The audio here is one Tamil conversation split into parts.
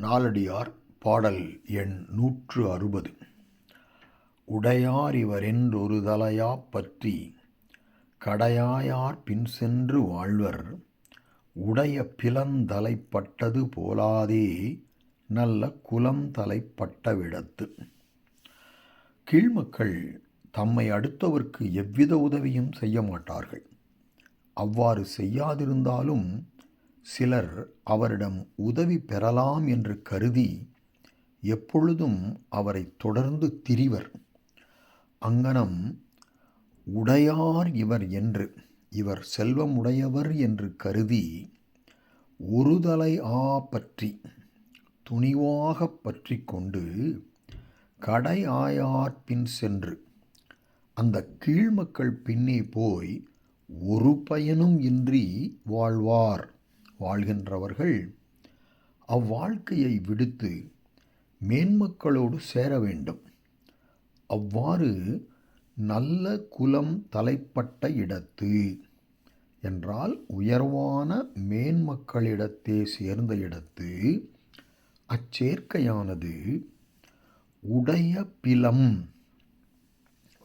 நாலடியார் பாடல் எண் நூற்று அறுபது. உடையார் இவரென்றொரு தலையா பற்றி கடையாயார் பின் சென்று வாழ்வர். உடைய பிளந்தலைப்பட்டது போலாதே நல்ல குலம் தலைப்பட்டவிடத்து கீழ்மக்கள் தம்மை அடுத்தவர்க்கு எவ்வித உதவியும் செய்ய மாட்டார்கள். அவ்வாறு செய்யாதிருந்தாலும் சிலர் அவரிடம் உதவி பெறலாம் என்று கருதி எப்பொழுதும் அவரை தொடர்ந்து திரிவர். அங்கனம் உடையார் இவர் என்று இவர் செல்வம் உடையவர் என்று கருதி ஒருதலை ஆ பற்றி துணிவாகப் பற்றி கொண்டு கடை ஆயார் பின் சென்று அந்த கீழ்மக்கள் பின்னே போய் ஒரு பயனும் இன்றி வாழ்வார். வாழ்கின்றவர்கள் அவ்வாழ்க்கையை விடுத்து மேன்மக்களோடு சேர வேண்டும். அவ்வாறு நல்ல குலம் தலைப்பட்ட இடத்து என்றால் உயர்வான மேன்மக்களிடத்தே சேர்ந்த இடத்து அச்சேர்க்கையானது உடைய பிலம்.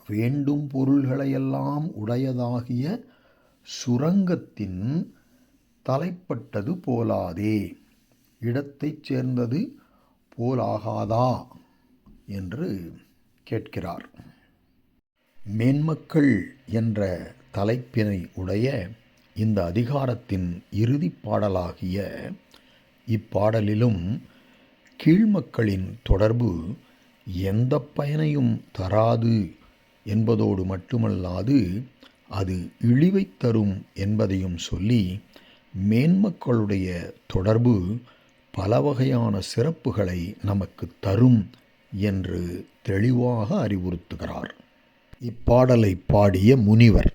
வேண்டும் பொருள்களையெல்லாம் உடையதாகிய சுரங்கத்தின் தலைப்பட்டது போலாதே. இடத்தைச் சேர்ந்தது போலாகாதா? என்று கேட்கிறார். மேன்மக்கள் என்ற தலைப்பினை உடைய இந்த அதிகாரத்தின் இறுதிப் பாடலாகிய இப்பாடலிலும் கீழ்மக்களின் தொடர்பு எந்த பயனையும் தராது என்பதோடு மட்டுமல்லாது அது இழிவைத் தரும் என்பதையும் சொல்லி மேன்மக்களுடைய தொடர்பு பல வகையான சிறப்புகளை நமக்கு தரும் என்று தெளிவாக அறிவுறுத்துகிறார். இப்பாடலை பாடிய முனிவர்